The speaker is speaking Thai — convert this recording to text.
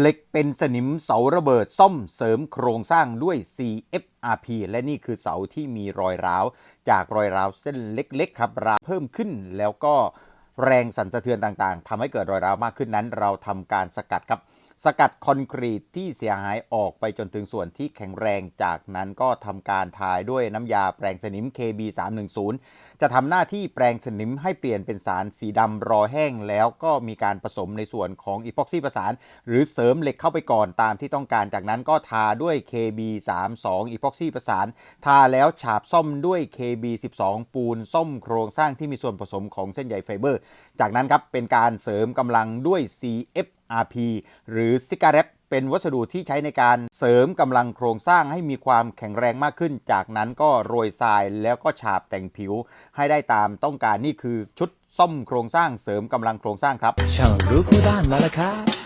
เหล็กเป็นสนิมเสาระเบิดซ่อมเสริมโครงสร้างด้วย CFRP และนี่คือเสาที่มีรอยร้าว จากรอยร้าวเส้นเล็กๆ ครับราวเพิ่มขึ้นแล้วก็แรงสั่นสะเทือนต่างๆทำให้เกิดรอยร้าวมากขึ้นนั้น เราทำการสกัดครับ สกัดคอนกรีตที่เสียหายออกไปจนถึงส่วนที่แข็งแรงจากนั้นก็ทำการทายด้วยน้ำยาแปรงสนิม KB 310 จะทำหน้าที่แปรงสนิมให้เปลี่ยนเป็นสารสีดำรอแห้งแล้วก็มีการผสมในส่วนของอีพ็อกซี่ประสาน หรือเสริมเหล็กเข้าไปก่อนตามที่ต้องการจากนั้นก็ทาด้วย KB 32 อีพ็อกซี่ประสาน ทาแล้วฉาบซ่อมด้วย KB 12 ปูนซ่อมโครงสร้างที่มีส่วนผสมของเส้นใยไฟเบอร์ จากนั้นครับเป็นการเสริมกำลังด้วย RP หรือซิกาเรปเป็นวัสดุที่ใช้ในการเสริมกำลังโครงสร้างให้มีความแข็งแรงมากขึ้น จากนั้นก็โรยทรายแล้วก็ฉาบแต่งผิว ให้ได้ตามต้องการนี่คือชุดซ่อมโครงสร้างเสริมกำลังโครงสร้างครับช่างรู้คู่ด้านมาแล้วครับ